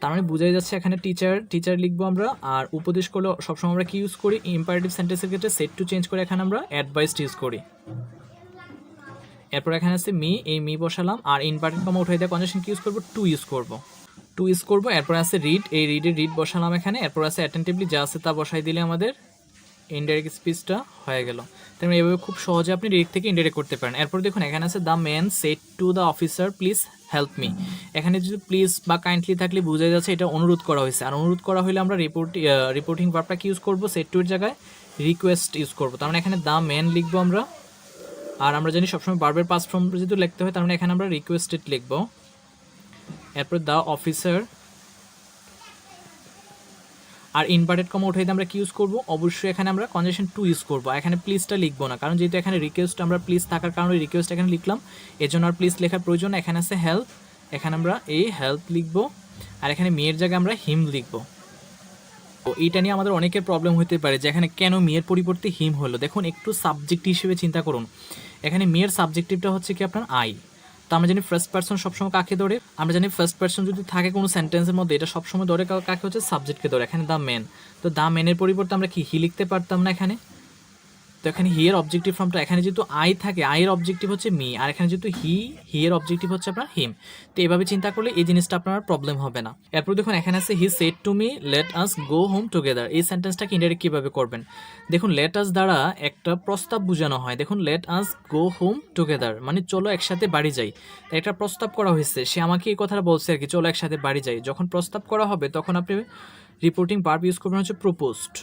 A: তার মানে বোঝাই যাচ্ছে এখানে টিচার টিচার লিখব আমরা, আর উপদেশ করলে সবসময় আমরা কি ইউজ করি? ইম্পারেটিভ সেন্টেন্সের ক্ষেত্রে সেট টু চেঞ্জ করে এখানে আমরা অ্যাডভাইসড ইউজ করি। এরপর এখানে আছে মি এই মি বসালাম, আর ইনভার্টেড কমা উঠাই দিয়ে কনজাকশন কি ইউজ করব? টু ইউজ করব। টু ইউজ করব, এরপর আছে রিড এই রিডে রিড বসালাম এখানে, এরপর আছে অ্যাটেন্টিভলি যা আছে তা বসাই দিলে আমাদের ইনডাইরেক্ট স্পিচটা হয়ে গেল। তার মানে এভাবে খুব সহজে আপনি ডিরেক্ট থেকে ইনডাইরেক্ট করতে পারেন। এরপর দেখুন, এখানে আছে the man said to the officer please help me এখানে যদি প্লিজ বা কাইন্ডলি থাকলে বোঝা যাচ্ছে এটা অনুরোধ করা হয়েছে। আর অনুরোধ করা হলে আমরা রিপোর্ট রিপোর্টিং ভার্বটা কি ইউজ করব? সেট টু এর জায়গায় রিকোয়েস্ট ইউজ করব। তার মানে এখানে দ্য ম্যান লিখব আমরা। আর আমরা জানি সবসময় বারবার পাস ফর্ম যেহেতু লিখতে হয়, তার মানে এখানে আমরা রিকোয়েস্টেড লিখব। এরপর দ্য অফিসার আর ইনভার্টেড কমা উঠাইতে আমরা কি ইউজ করব? অবশ্যই এখানে আমরা কনজেশন টু ইউজ করব। এখানে প্লিজটা লিখব না। কারণ যেহেতু এখানে রিকোয়েস্ট আমরা প্লিজ থাকার কারণে রিকোয়েস্ট এখানে লিখলাম। এর জন্য আর প্লিজ লেখার প্রয়োজন এখানে আছে হেল্প এখানে আমরা এই হেল্প লিখব। আর এখানে মেয়ের জায়গায় আমরা হিম লিখব। তো এইটা নিয়ে আমাদের অনেকের প্রবলেম হতে পারে যে এখানে কেন মেয়ের পরিবর্তে হিম হলো। দেখুন, একটু সাবজেক্ট হিসেবে চিন্তা করুন। এখানে মেয়ের সাবজেক্টিভটা হচ্ছে কি আপনার আই তো আমরা জানি ফার্স্ট পার্সন সবসময় কাকে ধরে? আমরা জানি ফার্স্ট পার্সন যদি থাকে কোনো সেন্টেন্সের মধ্যে, এটা সবসময় ধরে কাকে হচ্ছে? সাবজেক্টকে ধরে, এখানে দ্য মেন তো দ্য মেনের পরিবর্তে আমরা কি হি লিখতে পারতাম না এখানে? তো এখানে হি এর অবজেক্টিভ ফর্মটা এখানে যেহেতু আই থাকে আই এর অবজেক্টিভ হচ্ছে মি আর এখানে যেহেতু হি হি এর অবজেক্টিভ হচ্ছে আপনার হিম তো এভাবে চিন্তা করলে এই জিনিসটা আপনার প্রবলেম হবে না। এরপর দেখুন, এখানে আছে he said to me let us go home together এই সেন্টেন্সটাকে ইনডাইরেক্ট কীভাবে করবেন? দেখুন লেট আস দ্বারা একটা প্রস্তাব বোঝানো হয়। দেখুন let us go home together মানে চলো একসাথে বাড়ি যাই। একটা প্রস্তাব করা হয়েছে। সে আমাকে এই কথাটা বলছে আর কি, চলো একসাথে বাড়ি যাই। যখন প্রস্তাব করা হবে, তখন আপনি রিপোর্টিং ভার্ব ইউজ করবেন, হচ্ছে প্রপোজড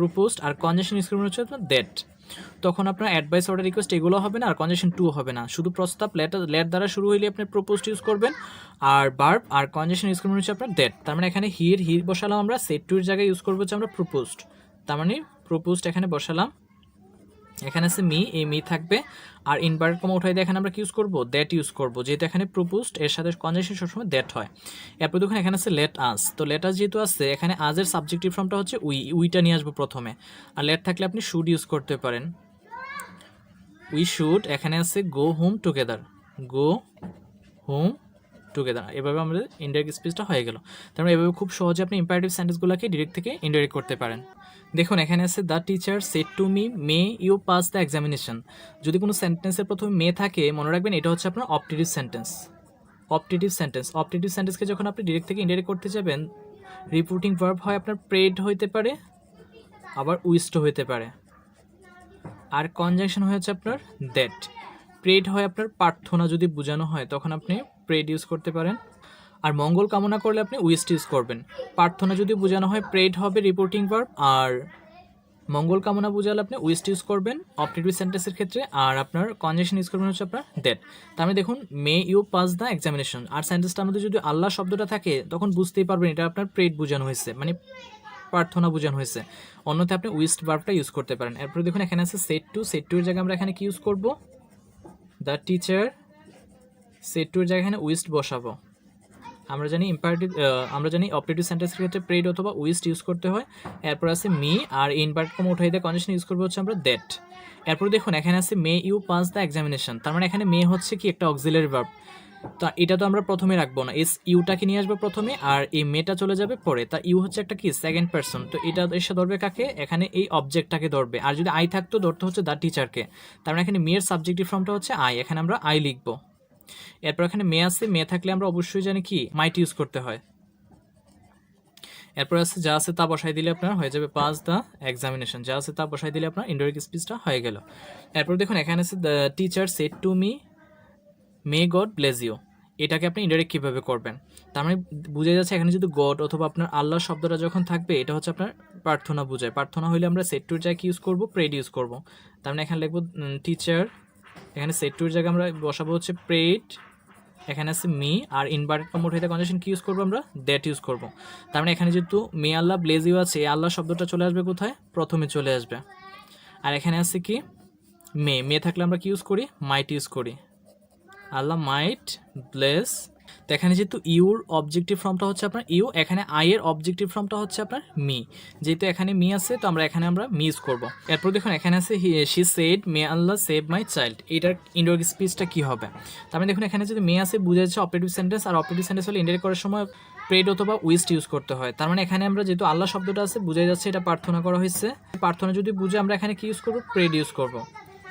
A: প্রপোজড আর কনজেশন স্ক্রিপ্ট হচ্ছে আপনার দ্যাট তখন আপনার অ্যাডভাইস অর্ডার রিকোয়েস্ট এগুলো হবে না আর কনজেশন টু হবে না। শুধু প্রস্তাব লেটার লেট দ্বারা শুরু হইলে আপনি প্রপোজড ইউজ করবেন। আর বার্ব আর কনজেশন করবেন হচ্ছে আপনার দ্যাট তার মানে এখানে হির হির বসালাম আমরা সেট টুর জায়গায় ইউজ করব হচ্ছে আমরা প্রপোজড তার মানে প্রপোজড এখানে বসালাম। এখানে আছে মি এই মি থাকবে। আর ইনভার্ট কমা উঠাই দিয়ে এখানে আমরা কি ইউজ করব? দ্যাট ইউজ করব। যেহেতু এখানে প্রপোজড এর সাথে কনজেকশন সবসময় দ্যাট হয়। এরপর দেখুন, এখানে আছে লেট আস তো লেট আস যেহেতু আছে, এখানে আজের সাবজেক্টিভ ফর্মটা হচ্ছে উই উইটা নিয়ে আসব প্রথমে। আর লেট থাকলে আপনি শুড ইউজ করতে পারেন। উই শুড এখানে আছে go home together go home together এভাবে আমাদের ইনডাইরেক্ট স্পিচটা হয়ে গেল। তার মানে এভাবে খুব সহজে আপনি ইম্পারেটিভ সেন্টেন্সগুলোকে ডিরেক্ট থেকে ইনডাইরেক্ট করতে পারেন। দেখুন, এখানে আছে the teacher said to me may you pass the examination যদি কোনো সেন্টেন্সের প্রথমে মে থাকে, মনে রাখবেন এটা হচ্ছে আপনার অপটিটিভ সেন্টেন্স অপটিটিভ সেন্টেন্স অপটিটিভ সেন্টেন্সকে যখন আপনি ডিরেক্ট থেকে ইনডাইরেক্ট করতে যাবেন রিপোর্টিং ভার্ব হয় আপনার প্রেড হইতে পারে, আবার উইস্ট হইতে পারে। আর কনজাংশন হয়েছে আপনার দ্যাট প্রেড হয় আপনার প্রার্থনা যদি বোঝানো হয়, তখন আপনি প্রেড ইউজ করতে পারেন। আর মঙ্গল কামনা করলে আপনি উইস্ট ইউজ করবেন। প্রার্থনা যদি বোঝানো হয় প্রেড হবে রিপোর্টিং ভার্ব আর মঙ্গল কামনা বোঝালে আপনি উইস্ট ইউজ করবেন অপটিটিভ সেন্টেন্সের ক্ষেত্রে, আর আপনার কনজেকশন ইউজ করবেন হচ্ছে আপনার দ্যাট তার মানে দেখুন may you pass the examination আর সেন্টেন্সটার মধ্যে যদি আল্লাহ শব্দটা থাকে, তখন বুঝতেই পারবেন এটা আপনার প্রেড বোঝানো হয়েছে মানে প্রার্থনা বোঝানো হয়েছে। অন্যথায় আপনি উইস্ট ভার্বটা ইউজ করতে পারেন। এরপরে দেখুন, এখানে আছে সেট টু সেট টু এর জায়গায় আমরা এখানে কি ইউজ করব? দ্য টিচার সেট টু এর জায়গায় এখানে উইস্ট বসাবো। আমরা জানি ইম্পারেটিভ আমরা জানি অপারেটিভ সেন্টেন্সের ক্ষেত্রে প্রেড অথবা উইস্ট ইউজ করতে হয়। এরপর আছে মি আর ইনভার্ট কম উঠাই দিয়ে কন্ডিশন ইউজ করব হচ্ছে আমরা দ্যাট এরপর দেখুন, এখানে আছে may you pass the examination তার মানে এখানে মে হচ্ছে কি একটা অক্সিলারি ভার্ব তো এটা তো আমরা প্রথমে রাখব না। এস ইউটাকে নিয়ে আসব প্রথমে আর এই মেটা চলে যাবে পরে। তা ইউ হচ্ছে একটা কি? সেকেন্ড পার্সন তো এটা এসে ধরবে কাকে? এখানে এই অবজেক্টটাকে ধরবে। আর যদি আই থাকতো, ধরতে হচ্ছে দ্য টিচারকে তার মানে এখানে মেয়ের সাবজেক্টিভ ফর্মটা হচ্ছে আই এখানে আমরা আই লিখব। এরপর এখানে মে আছে, মে থাকলে আমরা অবশ্যই জানি কি মাইট ইউজ করতে হয়। এরপর আছে, যা আছে তা বসাই দিলে আপনার হয়ে যাবে পাস দ্য এক্সামিনেশন যা আছে তা বসাই দিলে আপনার ইনডাইরেক্ট স্পিচটা হয়ে গেল। এরপর দেখুন, এখানে আছে the teacher said to me may God bless you এটাকে আপনি ইনডাইরেক্ট কীভাবে করবেন? তার মানে বুঝে যাচ্ছে, এখানে যদি গড অথবা আপনার আল্লাহ শব্দটা যখন থাকবে, এটা হচ্ছে আপনার প্রার্থনা বোঝায়। প্রার্থনা হলে আমরা সেট টুর জায়গায় ইউজ করব প্রেড ইউজ করব। তার মানে এখানে লিখব টিচার এখানে সেট টুর জায়গায় আমরা বসাবো হচ্ছে প্রেট এখানে আছে মি আর ইনভার্টেড কমোট হইতে কন্ডিশন কি ইউজ করব আমরা? দ্যাট ইউজ করব। তার মানে এখানে যেহেতু মে আল্লাহ ব্লেজ ইউ আছে আল্লাহ শব্দটা চলে আসবে কোথায়? প্রথমে চলে আসবে। আর এখানে আছে কি? মে মে থাকলে আমরা কি ইউজ করি? মাইট ইউজ করি। আল্লাহ মাইট ব্লেস তো এখানে যেহেতু ইউর অবজেক্টিভ ফর্মটা হচ্ছে আপনার ইউ, এখানে আই এর অবজেক্টিভ ফর্মটা হচ্ছে আপনার মি। যেহেতু এখানে মি আছে, তো আমরা এখানে আমরা মি ইউজ করব। এরপর দেখুন, এখানে আছে she said, may Allah save my child. এটার ইন্ডোর স্পিচটা কি হবে? তার মানে দেখুন, এখানে যদি মে আছে, বুঝা যাচ্ছে অপারেটিভ সেন্টেন্স, আর অপারেটিভ সেন্টেন্স হলে ইন্ডাইরেক্ট করার সময় প্রেড অথবা উইস্ট ইউজ করতে হয়। তার মানে এখানে আমরা যেহেতু আল্লাহ শব্দটা আছে বোঝা যাচ্ছে এটা প্রার্থনা করা হয়েছে। প্রার্থনা যদি বুঝে, আমরা এখানে কি ইউজ করব? প্রেড ইউজ করব।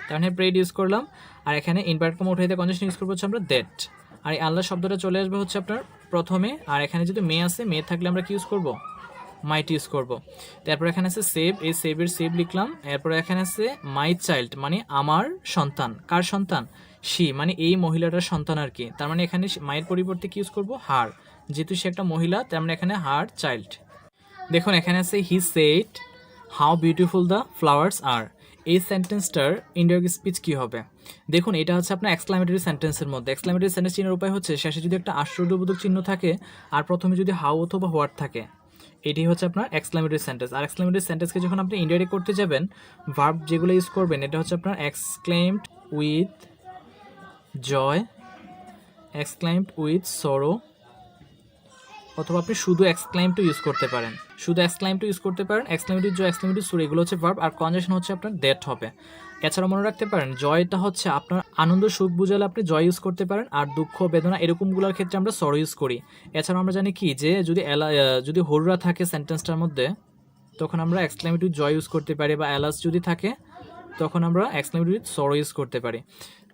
A: তার মানে প্রেড ইউজ করলাম, আর এখানে ইনভার্ট কম উঠাইতে কন্ডিশন ইউজ করব হচ্ছে আমরা দ্যাট আর এই আল্লাহ শব্দটা চলে আসবে হচ্ছে আপনার প্রথমে, আর এখানে যদি মে আছে মে থাকলে আমরা কি ইউজ করব? মাইট ইউজ করব। তারপর এখানে আছে সেভ এই সেভের সেভ লিখলাম। এরপর এখানে আছে মাই চাইল্ড মানে আমার সন্তান। কার সন্তান? সি মানে এই মহিলাটার সন্তান আর কি। তার মানে এখানে মায়ের পরিবর্তে কি ইউজ করব? হার যেহেতু সে একটা মহিলা, তার মানে এখানে হার চাইল্ড দেখুন, এখানে আছে he said how beautiful the flowers আর এই সেন্টেন্সটার ইন্ডিয়ার স্পিচ কি হবে? দেখুন, এটা হচ্ছে আপনার এক্সক্লামেটরি সেন্টেন্সের মধ্যে। এক্সক্লামেটরি সেন্টেন্স চিহ্নের উপায় হচ্ছে, শেষে যদি একটা আশ্চর্যবোধক চিহ্ন থাকে, আর প্রথমে যদি হাউ অথবা হোয়াট থাকে, এটি হচ্ছে আপনার এক্সক্লামেটরি সেন্টেন্স আর এক্সক্লামেটরি সেন্টেন্সকে যখন আপনি ইনডাইরেক্ট করতে যাবেন ভার্ব যেগুলো ইউজ করবেন, এটা হচ্ছে আপনার exclaimed with joy exclaimed with sorrow অথবা আপনি শুধু এক্সক্লাইম টু ইউজ করতে পারেন। শুধু এক্সক্লাইম টু ইউজ করতে পারেন এক্সক্লামেটিভ জয় এক্সক্লামেটিভ সুর এগুলো হচ্ছে ভার্ব আর কনজেশন হচ্ছে আপনার দ্যাট হবে। এছাড়া মনে রাখতে পারেন, জয়টা হচ্ছে আপনার আনন্দ, সুখ বুঝালে আপনি জয় ইউজ করতে পারেন আর দুঃখ, বেদনা এরকমগুলোর ক্ষেত্রে আমরা সর ইউজ করি। এছাড়া আমরা জানি কি যে যদি এলা যদি হরুরা থাকে সেন্টেন্সটার মধ্যে, তখন আমরা এক্সক্লেমেটিভ জয় ইউজ করতে পারি বা অ্যালাস যদি থাকে, তখন আমরা এক্সক্লেমেটিভ সর ইউজ করতে পারি।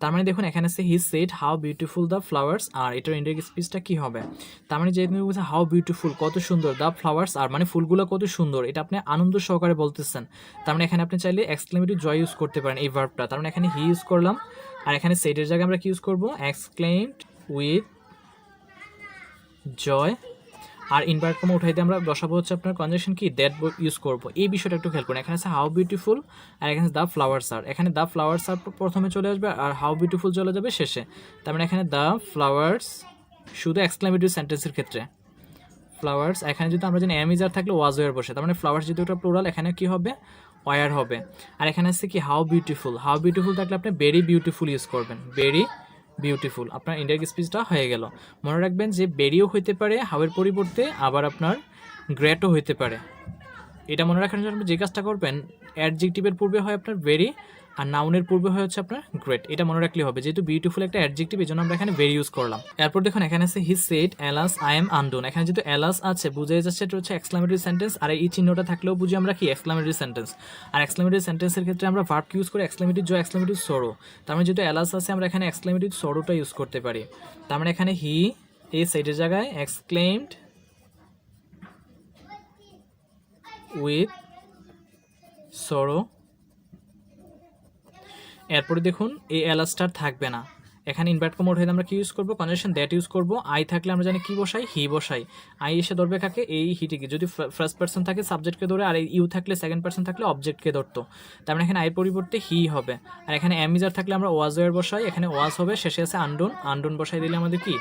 A: তার মানে দেখুন, এখানে আছে he said how beautiful the flowers আর এটার ইন্ডিয়াক স্পিচটা কি হবে? তার মানে যেহেতু বলছে হাউ বিউটিফুল কত সুন্দর দ্য ফ্লাওয়ার্স আর মানে ফুলগুলো কত সুন্দর, এটা আপনি আনন্দ সহকারে বলতেছেন। তার মানে এখানে আপনি চাইলে এক্সক্লেমেটিভ জয় ইউজ করতে পারেন এই ভার্বটা তার মানে এখানে হি ইউজ করলাম, আর এখানে সেটের জায়গায় আমরা কি ইউজ করব? এক্সক্লেমড উইথ জয় আর ইনভার্ট কমা উঠাইতে আমরা বসাবো হচ্ছে আপনার কনজেকশন কি? দ্যাট ইউজ করব। এই বিষয়টা একটু খেয়াল করুন। এখানে আছে হাউ বিউটিফুল আর এখানে দ্য ফ্লাওয়ার্স আর এখানে দ্য ফ্লাওয়ার্স আর প্রথমে চলে আসবে আর হাউ বিউটিফুল চলে যাবে শেষে। তার মানে এখানে দ্য ফ্লাওয়ার্স শুধু এক্সক্লামেটিভ সেন্টেন্সের ক্ষেত্রে। ফ্লাওয়ার্স এখানে যদি আমরা জানি অ্যামিজার থাকলে ওয়াজ ওয়ার বসে। তার মানে ফ্লাওয়ার্স যদি ওটা প্লোরাল এখানে কি হবে? ওয়ার হবে। আর এখানে আছে কি হাউ বিউটিফুল হাউ বিউটিফুল থাকলে আপনি ভেরি বিউটিফুল ইউজ করবেন। Very beautiful. আপনার ইন্ডিয়ার স্পিচটা হয়ে গেল। মনে রাখবেন যে বেরিও হইতে পারে, হাওয়ের পরিবর্তে আবার আপনার গ্রেটও হইতে পারে। এটা মনে রাখার জন্য যে কাজটা করবেন অ্যাডজেক্টিভের পূর্বে হয় আপনার ভেরি আর নাউনের পূর্বে হয় হচ্ছে আপনার গ্রেট এটা মনে রাখলে হবে। যেহেতু বিউটিফুল একটা অ্যাডজেক্টিভ এই জন্য আমরা এখানে ভেরি ইউজ করলাম। এরপর দেখুন, এখানে আছে he said alas I am undone এখানে যেহেতু অ্যালাস আছে বুঝে যাচ্ছে এটা হচ্ছে এক্সক্লামেটরি সেন্টেন্স আর এই চিহ্নটা থাকলেও বুঝি আমরা কি এক্সক্লামেটরি সেন্টেন্স আর এক্সক্লামেটরি সেন্টেন্সের ক্ষেত্রে আমরা ভার্ব ইউজ করি এক্সক্লামেটিভ জয় এক্সক্লামেটিভ সরো তার মানে যেহেতু অ্যালাস আছে, আমরা এখানে এক্সক্লামেটিভ সরোটা ইউজ করতে পারি। তার মানে এখানে হি এই সাইডের জায়গায় এক্সক্লেমড উইথ সরো এরপরে দেখুন, এই এলাস্টার থাকবে না। এখানে ইনভার্ট কমোড হয়ে আমরা কি ইউজ করব? কনজেকশন দ্যাট ইউজ করব। আই থাকলে আমরা জানি কি বসাই? হি বসাই। আই এসে ধরবে কাকে? এই হিটিকে যদি ফার্স্ট পার্সন থাকে সাবজেক্টকে ধরে, আর ইউ থাকলে সেকেন্ড পার্সন থাকলে অবজেক্টকে ধরতো। তার মানে এখানে আইয়ের পরিবর্তে হি হবে। আর এখানে অ্যামিজার থাকলে আমরা ওয়াজ ওয়ার বসাই। এখানে ওয়াজ হবে, শেষে আছে আন্ডন আন্ডন বসাই দিলে আমাদের কি?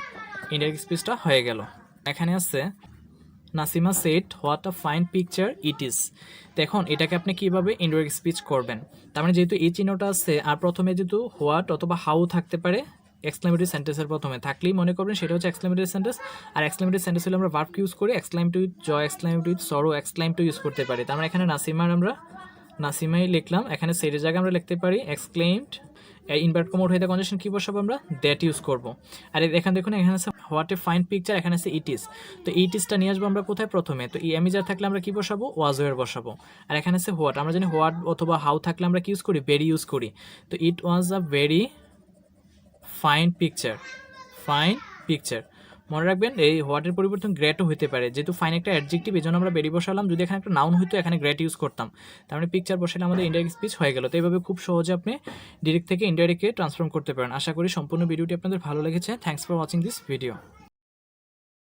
A: ইন্ডিয়ার স্পিচটা হয়ে গেল। এখানে আছে Nasima said what a fine picture it is দেখুন এটাকে আপনি কীভাবে ইনডোরেক স্পিচ করবেন? তার মানে যেহেতু এই চিহ্নটা আছে, আর প্রথমে যেহেতু হোয়াট অথবা হাউ থাকতে পারে এক্সক্লামেটরি সেন্টেন্সের প্রথমে। থাকলেই মনে করবেন সেটা হচ্ছে এক্সক্লামেটরি সেন্টেন্স আর এক্সক্লামেটরি সেন্টেন্স হলে আমরা ভার্ব ইউজ করি এক্সক্লাইম টু জয় এক্সক্লাইম টু সরো এক্সক্লাইম টু ইউজ করতে পারি। তার মানে এখানে নাসিমার আমরা, নাসিমাই লিখলাম, এখানে সেটের জায়গায় আমরা লিখতে পারি এক্সক্লেমড ইনভার্ট কমোড হয়ে কন্ডিশন কি বসাবো আমরা? দ্যাট ইউজ করব। আর এখানে দেখুন এখানে আছে হোয়াট এ ফাইন পিকচার এখানে আছে ইট ইজ তো ইট ইজটা নিয়ে আসব আমরা কোথায় প্রথমে? তো এমিজার থাকলে আমরা কী বসাবো? ওয়াজওয়ের বসাবো। আর এখানে আছে হোয়াট আমরা জানি হোয়াট অথবা হাউ থাকলে আমরা কি ইউজ করি? ভেরি ইউজ করি। তো it was a very fine picture fine picture মনে রাখবেন, এই হোয়াটের পরিবর্তন গ্রেটও হতে পারে। যেহেতু ফাইন একটা অ্যাডজেক্টিভ এই জন্য আমরা বেরিয়ে বসালাম। যদি এখানে একটা নাউন হইতো, এখানে গ্রেট ইউজ করতাম। তার মানে পিকচার বসালে আমাদের ইন্ডাইরেক্ট স্পিচ হয়ে গেল। তো এইভাবে খুব সহজে আপনি ডিরেক্ট থেকে ইন্ডাইরেক্টে ট্রান্সফর্ম করতে পারেন। আশা করি সম্পূর্ণ ভিডিওটি আপনাদের ভালো লেগেছে। Thanks for watching this video